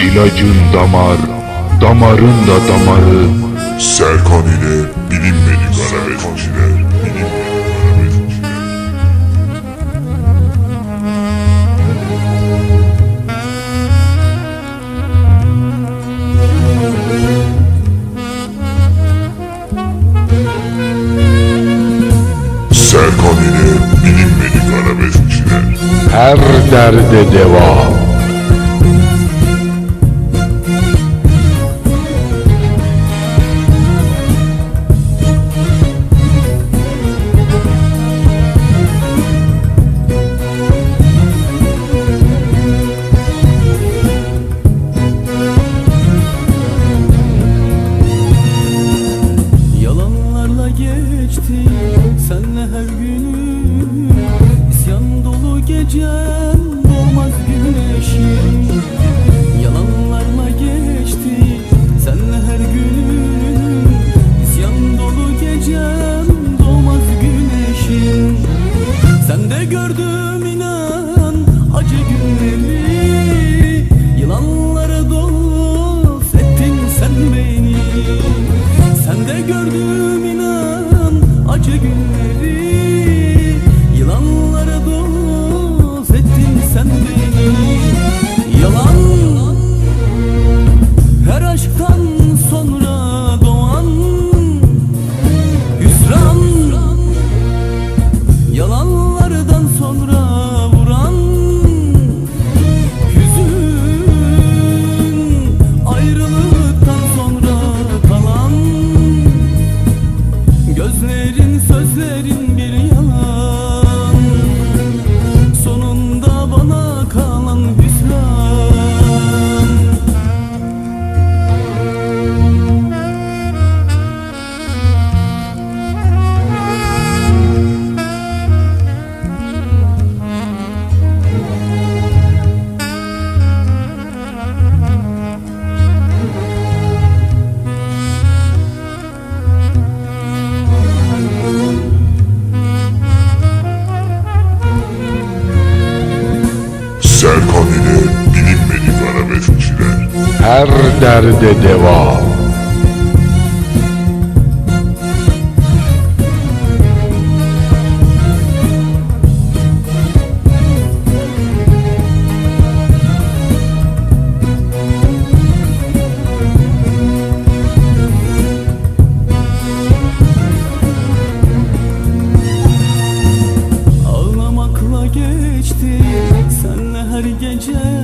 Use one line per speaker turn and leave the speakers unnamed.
İlacın damar, damarın da damarı.
Serkan ile bilinmedik arabeskçiler. Serkan ile bilinmedik arabeskçiler.
Her derde deva.
Yalanlarla geçti senle her günüm İsyan dolu gecem doğmaz güneşim. Yalanlarla geçti senle her günüm. İsyan dolu gecem doğmaz güneşim. Sen de gördüm inan acı günleri. Yılanlara dost ettin sen beni. Sen de gördüm inan acı günleri
Serkan ile bilinmedik arabeskçiler.
Her derde deva.
Her